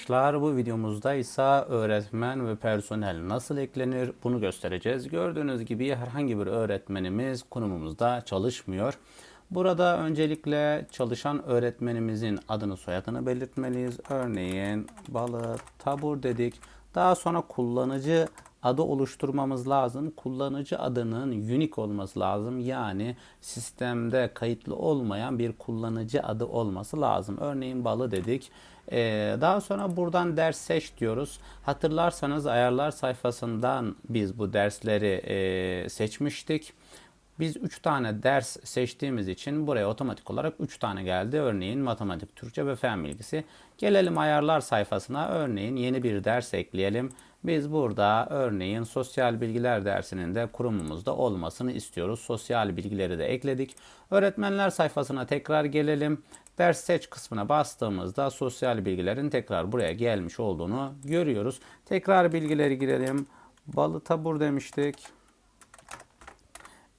Arkadaşlar bu videomuzda ise öğretmen ve personel nasıl eklenir bunu göstereceğiz. Gördüğünüz gibi herhangi bir öğretmenimiz konumumuzda çalışmıyor. Burada öncelikle çalışan öğretmenimizin adını soyadını belirtmeliyiz. Örneğin balı tabur dedik. Daha sonra kullanıcı adı oluşturmamız lazım. Kullanıcı adının unique olması lazım. Yani sistemde kayıtlı olmayan bir kullanıcı adı olması lazım. Örneğin balı dedik. Ee, daha sonra buradan ders seç diyoruz. Hatırlarsanız ayarlar sayfasından biz bu dersleri e, seçmiştik. Biz 3 tane ders seçtiğimiz için buraya otomatik olarak 3 tane geldi. Örneğin matematik, Türkçe ve fen bilgisi. Gelelim ayarlar sayfasına. Örneğin yeni bir ders ekleyelim. Biz burada örneğin sosyal bilgiler dersinin de kurumumuzda olmasını istiyoruz. Sosyal bilgileri de ekledik. Öğretmenler sayfasına tekrar gelelim. Ders seç kısmına bastığımızda sosyal bilgilerin tekrar buraya gelmiş olduğunu görüyoruz. Tekrar bilgileri girelim. Balı tabur demiştik.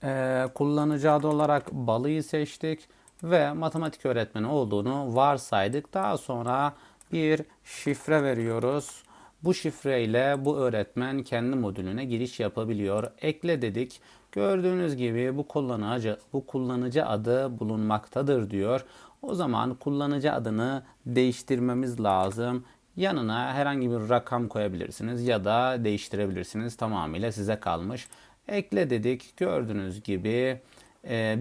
Ee, kullanıcı adı olarak balıyı seçtik ve matematik öğretmeni olduğunu varsaydık. Daha sonra bir şifre veriyoruz. Bu şifreyle bu öğretmen kendi modülüne giriş yapabiliyor. Ekle dedik. Gördüğünüz gibi bu kullanıcı bu kullanıcı adı bulunmaktadır diyor. O zaman kullanıcı adını değiştirmemiz lazım. Yanına herhangi bir rakam koyabilirsiniz ya da değiştirebilirsiniz. Tamamıyla size kalmış. Ekle dedik. Gördüğünüz gibi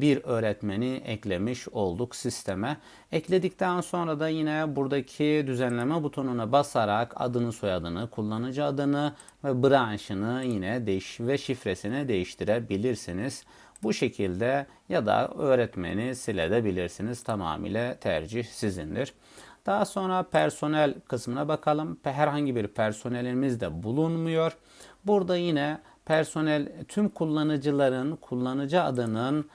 bir öğretmeni eklemiş olduk sisteme. Ekledikten sonra da yine buradaki düzenleme butonuna basarak adını soyadını, kullanıcı adını ve branşını yine değiş ve şifresini değiştirebilirsiniz. Bu şekilde ya da öğretmeni silebilirsiniz. Tamamıyla tercih sizindir. Daha sonra personel kısmına bakalım. Herhangi bir personelimiz de bulunmuyor. Burada yine personel tüm kullanıcıların kullanıcı adının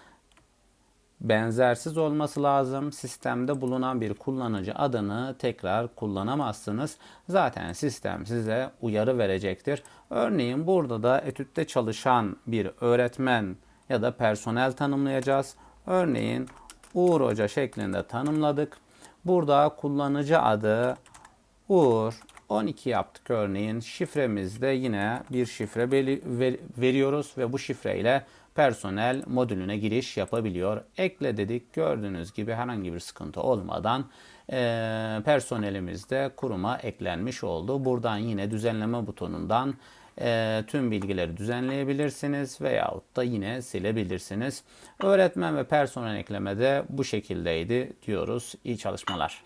benzersiz olması lazım. Sistemde bulunan bir kullanıcı adını tekrar kullanamazsınız. Zaten sistem size uyarı verecektir. Örneğin burada da etütte çalışan bir öğretmen ya da personel tanımlayacağız. Örneğin Uğur Hoca şeklinde tanımladık. Burada kullanıcı adı Uğur 12 yaptık örneğin. Şifremizde yine bir şifre veriyoruz ve bu şifreyle personel modülüne giriş yapabiliyor. Ekle dedik. Gördüğünüz gibi herhangi bir sıkıntı olmadan e, personelimiz de kuruma eklenmiş oldu. Buradan yine düzenleme butonundan e, tüm bilgileri düzenleyebilirsiniz veyahut da yine silebilirsiniz. Öğretmen ve personel eklemede bu şekildeydi diyoruz. İyi çalışmalar.